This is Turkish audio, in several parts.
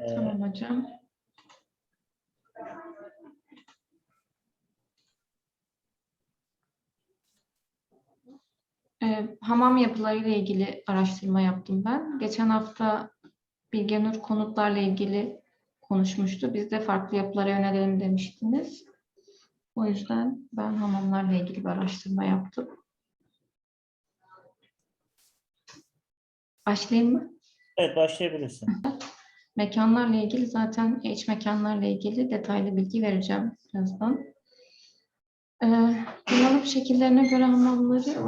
Ee, Tamam hocam. Ee, hamam yapılarıyla ilgili araştırma yaptım ben. Geçen hafta Bilgenur konutlarla ilgili konuşmuştu. Biz de farklı yapılara yönelelim demiştiniz. O yüzden ben hamamlarla ilgili bir araştırma yaptım. Başlayayım mı? Evet başlayabilirsin. Mekanlarla ilgili zaten iç mekanlarla ilgili detaylı bilgi vereceğim birazdan. Ee, kullanım şekillerine göre hamamları?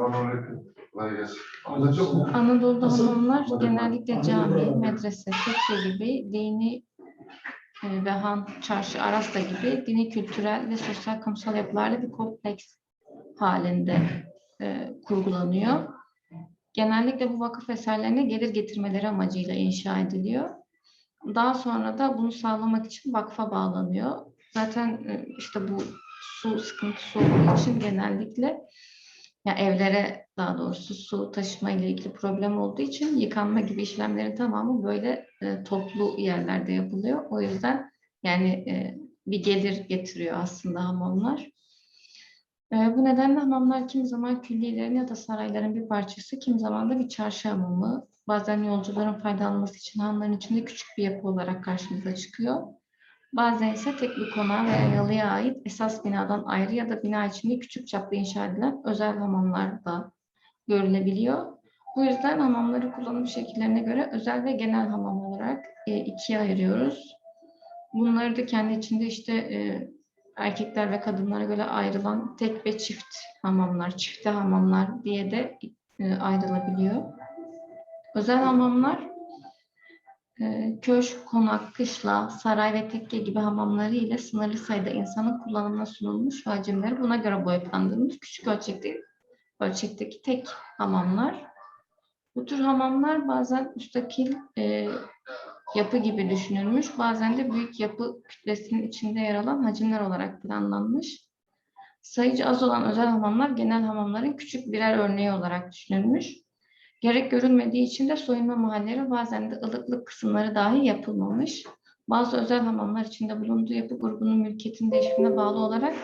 Anadolu'da hamamlar genellikle cami, medrese, tekke gibi dini e, ve han, çarşı, arasta gibi dini, kültürel ve sosyal kamusal yapılarla bir kompleks halinde e, kurgulanıyor. Genellikle bu vakıf eserlerine gelir getirmeleri amacıyla inşa ediliyor. Daha sonra da bunu sağlamak için vakfa bağlanıyor. Zaten e, işte bu su sıkıntısı olduğu için genellikle ya evlere daha doğrusu su taşıma ile ilgili problem olduğu için yıkanma gibi işlemlerin tamamı böyle e, toplu yerlerde yapılıyor. O yüzden yani e, bir gelir getiriyor aslında hamamlar. E, bu nedenle hamamlar kimi zaman külliyelerin ya da sarayların bir parçası, kimi zaman da bir çarşı hamamı. Bazen yolcuların faydalanması için hanların içinde küçük bir yapı olarak karşımıza çıkıyor. Bazen ise tek bir konağa veya yalıya ait esas binadan ayrı ya da bina içinde küçük çaplı inşa edilen özel hamamlar da görülebiliyor. Bu yüzden hamamları kullanım şekillerine göre özel ve genel hamam olarak e, ikiye ayırıyoruz. Bunları da kendi içinde işte e, erkekler ve kadınlara göre ayrılan tek ve çift hamamlar, çifte hamamlar diye de e, ayrılabiliyor. Özel hamamlar e, köşk, konak, kışla, saray ve tekke gibi hamamları ile sınırlı sayıda insanın kullanımına sunulmuş hacimleri buna göre boyutlandırılmış küçük ölçekte, ölçekteki tek hamamlar. Bu tür hamamlar bazen müstakil e, yapı gibi düşünülmüş, bazen de büyük yapı kütlesinin içinde yer alan hacimler olarak planlanmış. Sayıcı az olan özel hamamlar genel hamamların küçük birer örneği olarak düşünülmüş. Gerek görülmediği için de soyunma mahalleleri bazen de ılıklık kısımları dahi yapılmamış. Bazı özel hamamlar içinde bulunduğu yapı grubunun mülkiyetin değişimine bağlı olarak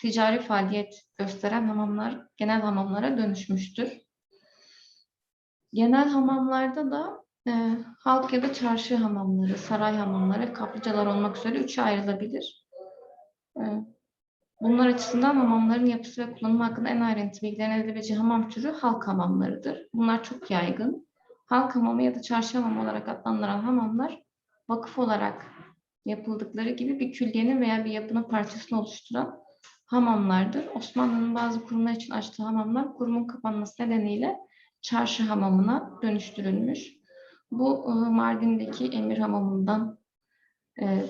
ticari faaliyet gösteren hamamlar genel hamamlara dönüşmüştür. Genel hamamlarda da e, halk ya da çarşı hamamları, saray hamamları, kaplıcalar olmak üzere üçe ayrılabilir. E, Bunlar açısından hamamların yapısı ve kullanımı hakkında en ayrıntı bilgilenebileceği hamam türü halk hamamlarıdır. Bunlar çok yaygın. Halk hamamı ya da çarşı hamamı olarak adlandırılan hamamlar vakıf olarak yapıldıkları gibi bir külliyenin veya bir yapının parçasını oluşturan hamamlardır. Osmanlı'nın bazı kurumlar için açtığı hamamlar kurumun kapanması nedeniyle çarşı hamamına dönüştürülmüş. Bu e, Mardin'deki Emir Hamamı'ndan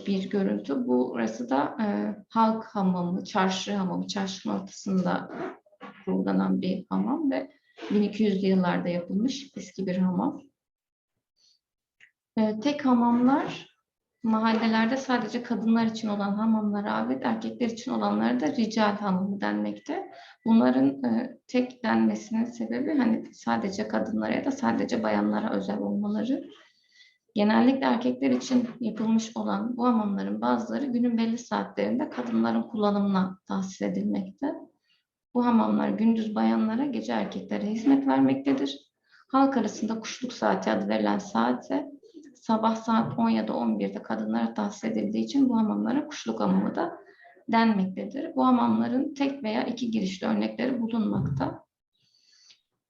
bir görüntü. Burası da e, halk hamamı, çarşı hamamı, çarşının ortasında kurulanan bir hamam ve 1200'lü yıllarda yapılmış eski bir hamam. E, tek hamamlar mahallelerde sadece kadınlar için olan hamamlara ait, erkekler için olanlara da rical hamamı denmekte. Bunların e, tek denmesinin sebebi hani sadece kadınlara ya da sadece bayanlara özel olmaları. Genellikle erkekler için yapılmış olan bu hamamların bazıları günün belli saatlerinde kadınların kullanımına tahsis edilmekte. Bu hamamlar gündüz bayanlara, gece erkeklere hizmet vermektedir. Halk arasında kuşluk saati adı verilen saate sabah saat 10 ya da 11'de kadınlara tahsis edildiği için bu hamamlara kuşluk hamamı da denmektedir. Bu hamamların tek veya iki girişli örnekleri bulunmakta.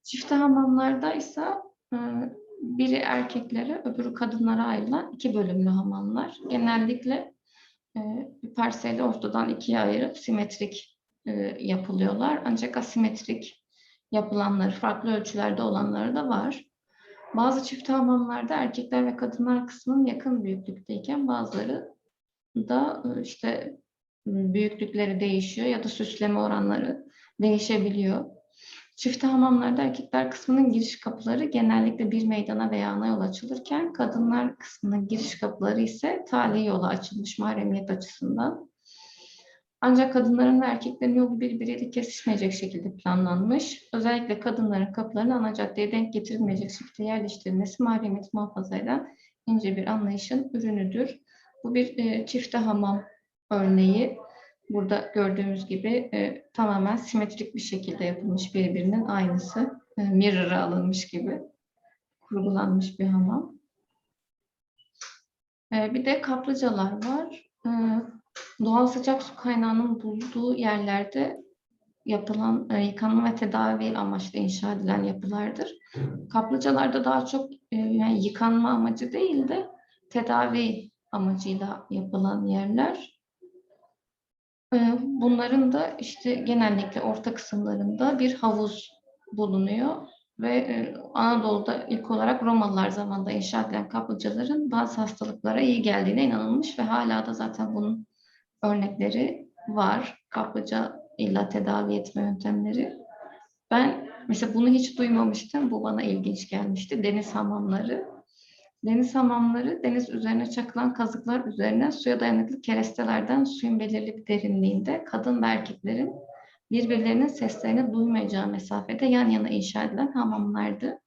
Çifte hamamlarda ise e, biri erkeklere, öbürü kadınlara ayrılan iki bölümlü hamamlar. Genellikle e, bir parseli ortadan ikiye ayırıp simetrik e, yapılıyorlar. Ancak asimetrik yapılanları, farklı ölçülerde olanları da var. Bazı çift hamamlarda erkekler ve kadınlar kısmının yakın büyüklükteyken bazıları da e, işte büyüklükleri değişiyor ya da süsleme oranları değişebiliyor. Çift hamamlarda erkekler kısmının giriş kapıları genellikle bir meydana veya ana yol açılırken kadınlar kısmının giriş kapıları ise tali yola açılmış mahremiyet açısından. Ancak kadınların ve erkeklerin yolu birbiriyle kesişmeyecek şekilde planlanmış. Özellikle kadınların kapılarının ana caddeye denk getirilmeyecek şekilde yerleştirilmesi mahremiyeti muhafaza eden ince bir anlayışın ürünüdür. Bu bir e, çifte hamam örneği. Burada gördüğümüz gibi e, tamamen simetrik bir şekilde yapılmış birbirinin aynısı. E, mirror'a alınmış gibi kurgulanmış bir hamam. E, bir de kaplıcalar var. E, doğal sıcak su kaynağının bulunduğu yerlerde yapılan e, yıkanma ve tedavi amaçlı inşa edilen yapılardır. Kaplıcalarda daha çok e, yani yıkanma amacı değil de tedavi amacıyla yapılan yerler. E, bunların da işte genellikle orta kısımlarında bir havuz bulunuyor ve e, Anadolu'da ilk olarak Romalılar zamanında inşa edilen kaplıcaların bazı hastalıklara iyi geldiğine inanılmış ve hala da zaten bunun örnekleri var. Kaplıca illa tedavi etme yöntemleri. Ben mesela bunu hiç duymamıştım. Bu bana ilginç gelmişti. Deniz hamamları. Deniz hamamları deniz üzerine çakılan kazıklar üzerine suya dayanıklı kerestelerden suyun belirli bir derinliğinde kadın ve erkeklerin birbirlerinin seslerini duymayacağı mesafede yan yana inşa edilen hamamlardı.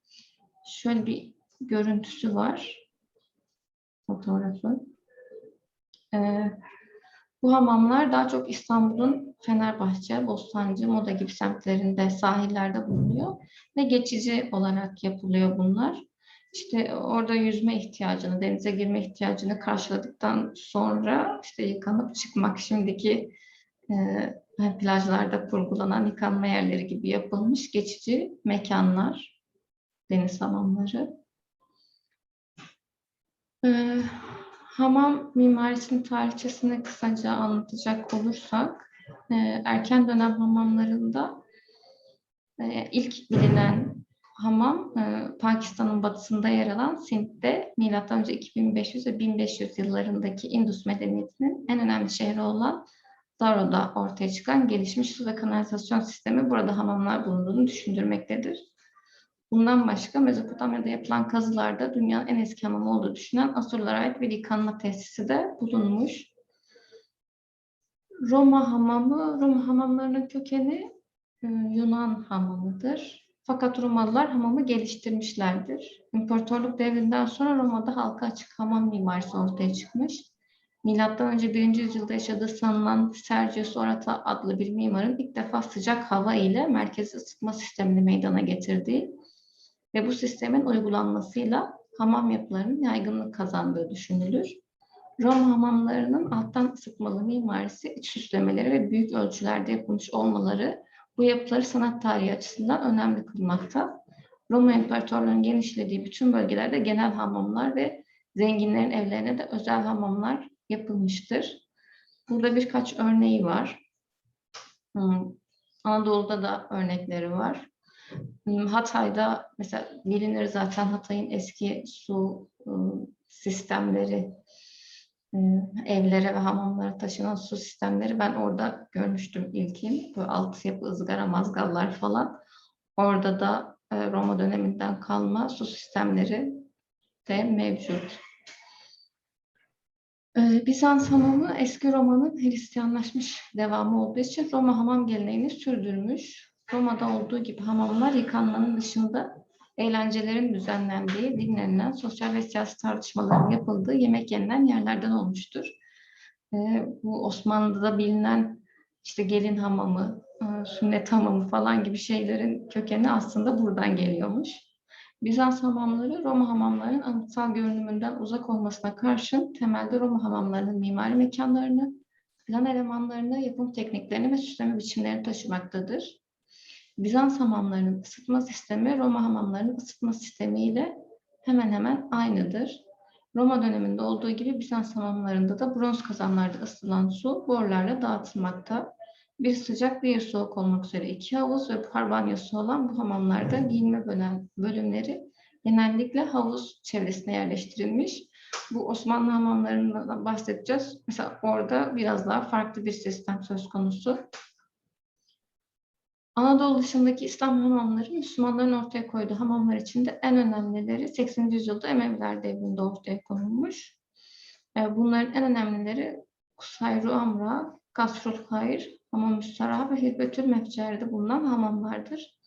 Şöyle bir görüntüsü var. Fotoğrafı. Ee, bu hamamlar daha çok İstanbul'un Fenerbahçe, Bostancı, Moda gibi semtlerinde, sahillerde bulunuyor ve geçici olarak yapılıyor bunlar. İşte orada yüzme ihtiyacını, denize girme ihtiyacını karşıladıktan sonra işte yıkanıp çıkmak şimdiki e, plajlarda kurgulanan yıkanma yerleri gibi yapılmış geçici mekanlar, deniz hamamları. E, hamam mimarisinin tarihçesini kısaca anlatacak olursak, e, erken dönem hamamlarında e, ilk bilinen hamam e, Pakistan'ın batısında yer alan Sindh'de M.Ö. 2500 ve 1500 yıllarındaki Indus medeniyetinin en önemli şehri olan Daro'da ortaya çıkan gelişmiş su ve kanalizasyon sistemi burada hamamlar bulunduğunu düşündürmektedir. Bundan başka Mezopotamya'da yapılan kazılarda dünyanın en eski hamamı olduğu düşünen Asurlara ait bir yıkanma tesisi de bulunmuş. Roma hamamı, Roma hamamlarının kökeni e, Yunan hamamıdır. Fakat Romalılar hamamı geliştirmişlerdir. İmparatorluk devrinden sonra Roma'da halka açık hamam mimarisi ortaya çıkmış. Milattan önce 1. yüzyılda yaşadığı sanılan Sergius Orata adlı bir mimarın ilk defa sıcak hava ile merkezi ısıtma sistemini meydana getirdiği ve bu sistemin uygulanmasıyla hamam yapılarının yaygınlık kazandığı düşünülür. Roma hamamlarının alttan ısıtmalı mimarisi, iç süslemeleri ve büyük ölçülerde yapılmış olmaları bu yapıları sanat tarihi açısından önemli kılmakta. Roma İmparatorluğu'nun genişlediği bütün bölgelerde genel hamamlar ve zenginlerin evlerine de özel hamamlar yapılmıştır. Burada birkaç örneği var. Hmm, Anadolu'da da örnekleri var. Hmm, Hatay'da mesela bilinir zaten Hatay'ın eski su ıı, sistemleri, evlere ve hamamlara taşınan su sistemleri ben orada görmüştüm ilkin. Böyle altyapı, ızgara, mazgallar falan. Orada da e, Roma döneminden kalma su sistemleri de mevcut. Ee, Bizans hamamı eski Roma'nın Hristiyanlaşmış devamı olduğu için Roma hamam geleneğini sürdürmüş. Roma'da olduğu gibi hamamlar yıkanmanın dışında eğlencelerin düzenlendiği, dinlenilen, sosyal ve siyasi tartışmaların yapıldığı, yemek yenilen yerlerden olmuştur. Ee, bu Osmanlı'da bilinen işte gelin hamamı, e, sünnet hamamı falan gibi şeylerin kökeni aslında buradan geliyormuş. Bizans hamamları Roma hamamlarının anıtsal görünümünden uzak olmasına karşın temelde Roma hamamlarının mimari mekanlarını, plan elemanlarını, yapım tekniklerini ve süsleme biçimlerini taşımaktadır. Bizans hamamlarının ısıtma sistemi Roma hamamlarının ısıtma sistemiyle hemen hemen aynıdır. Roma döneminde olduğu gibi Bizans hamamlarında da bronz kazanlarda ısıtılan su borularla dağıtılmakta. Bir sıcak bir soğuk olmak üzere iki havuz ve buhar banyosu olan bu hamamlarda giyinme bölümleri genellikle havuz çevresine yerleştirilmiş. Bu Osmanlı hamamlarından bahsedeceğiz. Mesela orada biraz daha farklı bir sistem söz konusu. Anadolu dışındaki İslam hamamları Müslümanların ortaya koyduğu hamamlar içinde en önemlileri 8. yüzyılda Emeviler devrinde ortaya konulmuş. Ee, Bunların en önemlileri Kusayru Amra, Kasrul Hayr, Hamam Müstara ve Hirbetül Mefcer'de bulunan hamamlardır.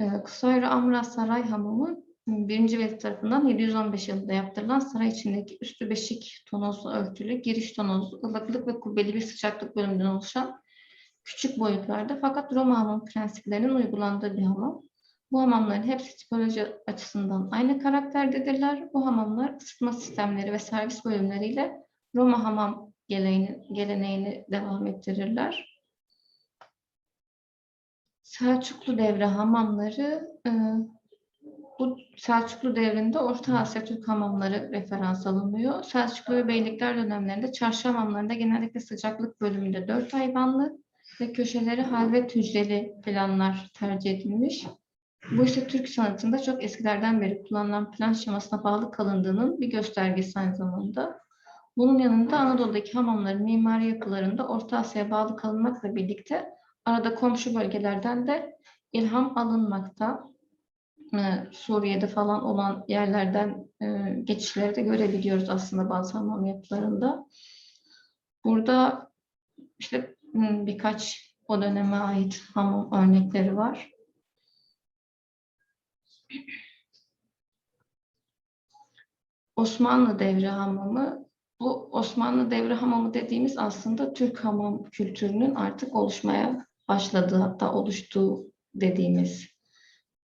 Ee, Kusayru Amra Saray Hamamı Birinci Velid tarafından 715 yılında yaptırılan saray içindeki üstü beşik tonozlu örtülü, giriş tonozlu, ılıklık ve kubbeli bir sıcaklık bölümünden oluşan küçük boyutlarda fakat Roma hamam prensiplerinin uygulandığı bir hamam. Bu hamamların hepsi tipoloji açısından aynı karakterdedirler. Bu hamamlar ısıtma sistemleri ve servis bölümleriyle Roma hamam geleneğini, geleneğini devam ettirirler. Selçuklu devre hamamları e, bu Selçuklu devrinde Orta Asya Türk hamamları referans alınıyor. Selçuklu ve Beylikler dönemlerinde çarşı hamamlarında genellikle sıcaklık bölümünde dört ayvanlı ve köşeleri halvet hücreli planlar tercih edilmiş. Bu ise Türk sanatında çok eskilerden beri kullanılan plan şemasına bağlı kalındığının bir göstergesi aynı zamanda. Bunun yanında Anadolu'daki hamamların mimari yapılarında Orta Asya'ya bağlı kalınmakla birlikte arada komşu bölgelerden de ilham alınmakta. Ee, Suriye'de falan olan yerlerden e, geçişleri de görebiliyoruz aslında bazı hamam yapılarında. Burada işte birkaç o döneme ait hamam örnekleri var. Osmanlı devri hamamı bu Osmanlı devri hamamı dediğimiz aslında Türk hamam kültürünün artık oluşmaya başladığı hatta oluştuğu dediğimiz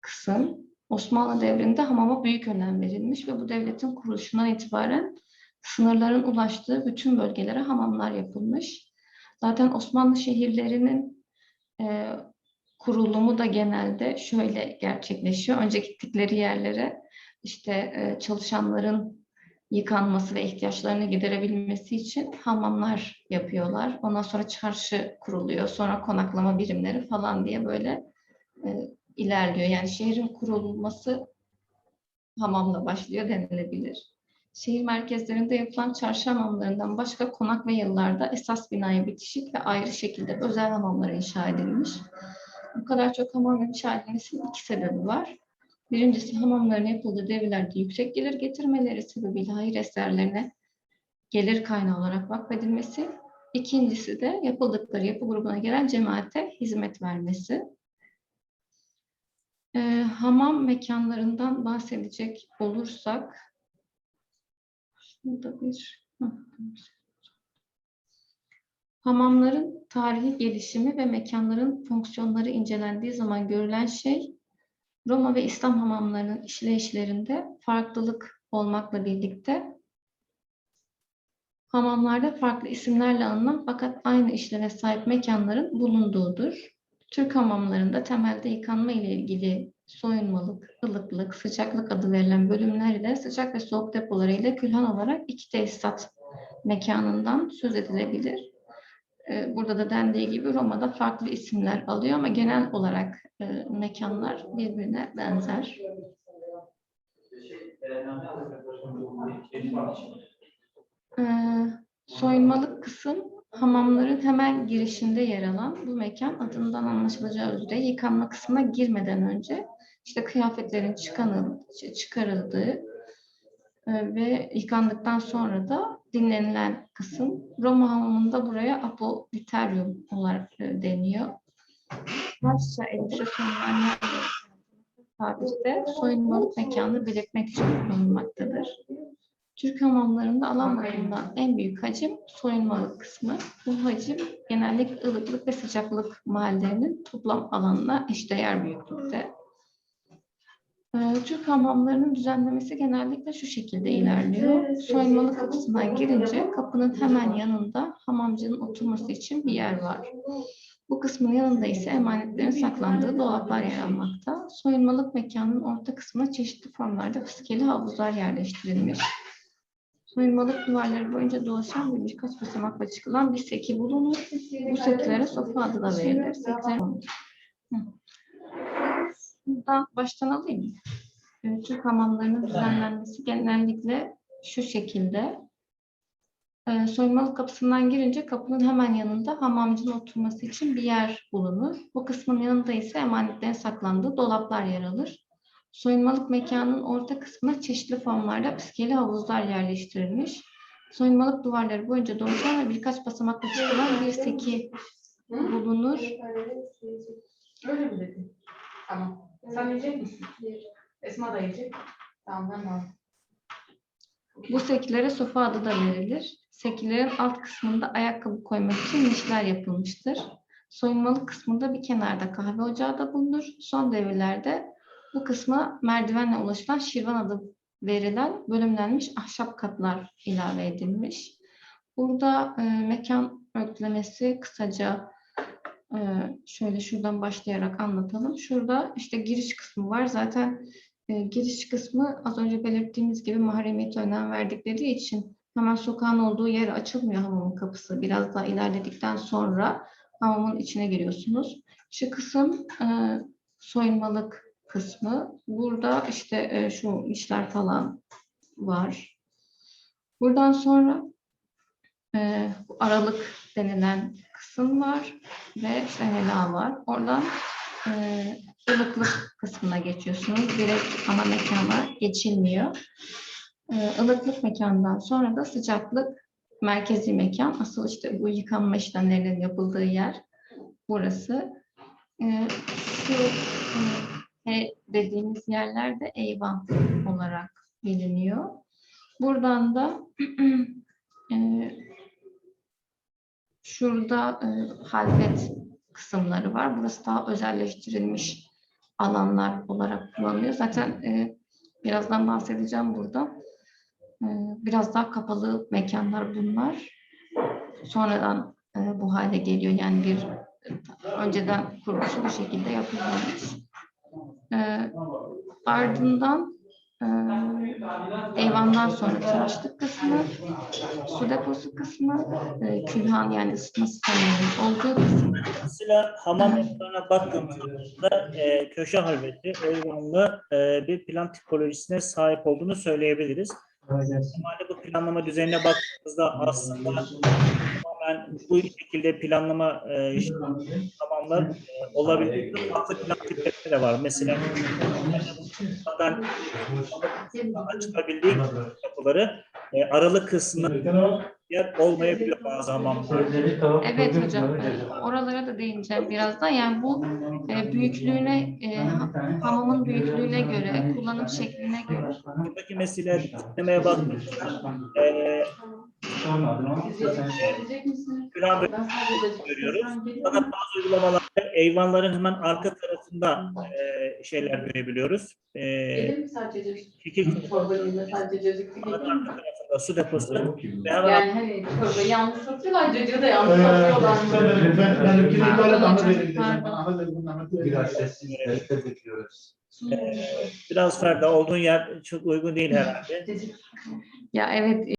kısım. Osmanlı devrinde hamama büyük önem verilmiş ve bu devletin kuruluşundan itibaren sınırların ulaştığı bütün bölgelere hamamlar yapılmış. Zaten Osmanlı şehirlerinin e, kurulumu da genelde şöyle gerçekleşiyor. Önce gittikleri yerlere işte e, çalışanların yıkanması ve ihtiyaçlarını giderebilmesi için hamamlar yapıyorlar. Ondan sonra çarşı kuruluyor, sonra konaklama birimleri falan diye böyle e, ilerliyor. Yani şehrin kurulması hamamla başlıyor denilebilir. Şehir merkezlerinde yapılan çarşı hamamlarından başka konak ve yıllarda esas binaya bitişik ve ayrı şekilde özel hamamlar inşa edilmiş. Bu kadar çok hamam inşa edilmesinin iki sebebi var. Birincisi hamamların yapıldığı devirlerde yüksek gelir getirmeleri sebebiyle hayır eserlerine gelir kaynağı olarak vakfedilmesi. İkincisi de yapıldıkları yapı grubuna gelen cemaate hizmet vermesi. Ee, hamam mekanlarından bahsedecek olursak şurada bir Hı, hamamların tarihi gelişimi ve mekanların fonksiyonları incelendiği zaman görülen şey Roma ve İslam hamamlarının işleyişlerinde farklılık olmakla birlikte hamamlarda farklı isimlerle anılan fakat aynı işleve sahip mekanların bulunduğudur. Türk hamamlarında temelde yıkanma ile ilgili soyunmalık, ılıklık, sıcaklık adı verilen bölümler ile sıcak ve soğuk depoları ile külhan olarak iki tesisat mekanından söz edilebilir. Ee, Burada da dendiği gibi Roma'da farklı isimler alıyor ama genel olarak e, mekanlar birbirine benzer. Ee, soyunmalık kısım hamamların hemen girişinde yer alan bu mekan adından anlaşılacağı üzere yıkanma kısmına girmeden önce işte kıyafetlerin çıkanı, çıkarıldığı e, ve yıkandıktan sonra da dinlenilen kısım. Roma hamamında buraya apoliterium olarak e, deniyor. Başça elbise soyunma tabirde soyunmalık mekanı belirtmek için kullanılmaktadır. Türk hamamlarında alan bakımından en büyük hacim soyunmalık kısmı. Bu hacim genellikle ılıklık ve sıcaklık mahallelerinin toplam alanına eşdeğer büyüklükte. Ee, Türk hamamlarının düzenlemesi genellikle şu şekilde ilerliyor. Soyunmalık kapısından girince kapının hemen yanında hamamcının oturması için bir yer var. Bu kısmın yanında ise emanetlerin saklandığı dolaplar yer almakta. Soyunmalık mekanının orta kısmına çeşitli formlarda fıskeli havuzlar yerleştirilmiş. Soyunmalık duvarları boyunca dolaşan ve birkaç basamakla çıkılan bir seki bulunur. Bu sekilere sofa adı da verilir. Sekiler... Buradan baştan alayım Türk hamamlarının düzenlenmesi genellikle şu şekilde. Soyunmalık kapısından girince kapının hemen yanında hamamcının oturması için bir yer bulunur. Bu kısmın yanında ise emanetlerin saklandığı dolaplar yer alır. Soyunmalık mekanın orta kısmına çeşitli formlarda piskeli havuzlar yerleştirilmiş. Soyunmalık duvarları boyunca dolaşan ve birkaç basamakla çıkılan bir seki bulunur. Öyle mi dedin? Tamam. Sen diyecek misin? Esma da yiyecek. Tamam ben aldım. Bu sekilere sofa adı da verilir. Sekilerin alt kısmında ayakkabı koymak için nişler yapılmıştır. Soyunmalık kısmında bir kenarda kahve ocağı da bulunur. Son devirlerde bu kısma merdivenle ulaşılan şirvan adı verilen bölümlenmiş ahşap katlar ilave edilmiş. Burada e, mekan örtülemesi kısaca e, şöyle şuradan başlayarak anlatalım. Şurada işte giriş kısmı var. Zaten e, giriş kısmı az önce belirttiğimiz gibi mahremiyete önem verdikleri için hemen sokağın olduğu yere açılmıyor hamamın kapısı. Biraz daha ilerledikten sonra hamamın içine giriyorsunuz. Şu kısım e, soyunmalık kısmı. Burada işte e, şu işler falan var. Buradan sonra e, aralık denilen kısım var ve işte helal var. Oradan e, ılıklık kısmına geçiyorsunuz. Direkt ana mekana geçilmiyor. E, ılıklık mekandan sonra da sıcaklık merkezi mekan. Asıl işte bu yıkanma işlemlerinin yapıldığı yer burası. E, şu e, dediğimiz yerler de eyvan olarak biliniyor. Buradan da e, şurada e, halvet kısımları var. Burası daha özelleştirilmiş alanlar olarak kullanılıyor. Zaten e, birazdan bahsedeceğim burada. E, biraz daha kapalı mekanlar bunlar. Sonradan e, bu hale geliyor. Yani bir önceden kuruluşu bu şekilde yapılmamış. E, ardından e, eyvandan sonra tıraşlık kısmı, su deposu kısmı, e, külhan yani ısıtma sistemlerinin olduğu kısım. Mesela hamam yapılarına baktığımızda e, köşe halveti, eyvanlı e, bir plan tipolojisine sahip olduğunu söyleyebiliriz. Normalde bu planlama düzenine baktığımızda aslında tamamen bu şekilde planlama e, işte, tamamlar e, olabilir. Farklı plan tipleri de var. Mesela buradan açılabildiği kapıları e, aralık kısmı yer olmayabiliyor bazı hamamlarda. Evet hocam, e, oralara da değineceğim birazdan. Yani bu e, büyüklüğüne, e, ha- hamamın büyüklüğüne göre, kullanım şekline göre. Buradaki mesela tiplemeye baktığımızda e, sadece görüyoruz. Fakat bazı uygulamalarda eyvanların hemen arka tarafında e, şeyler görebiliyoruz. E, sadece? kekik Çorbanın sadece cacık arka tarafında su deposu. Yani hani çorbayı yalnız satıyorlar, cacığı da satıyorlar. Bey'le Ahmet Bey'le Biraz sessiz nefret bekliyoruz. e, biraz Ferda olduğun yer çok uygun değil herhalde. Ya evet,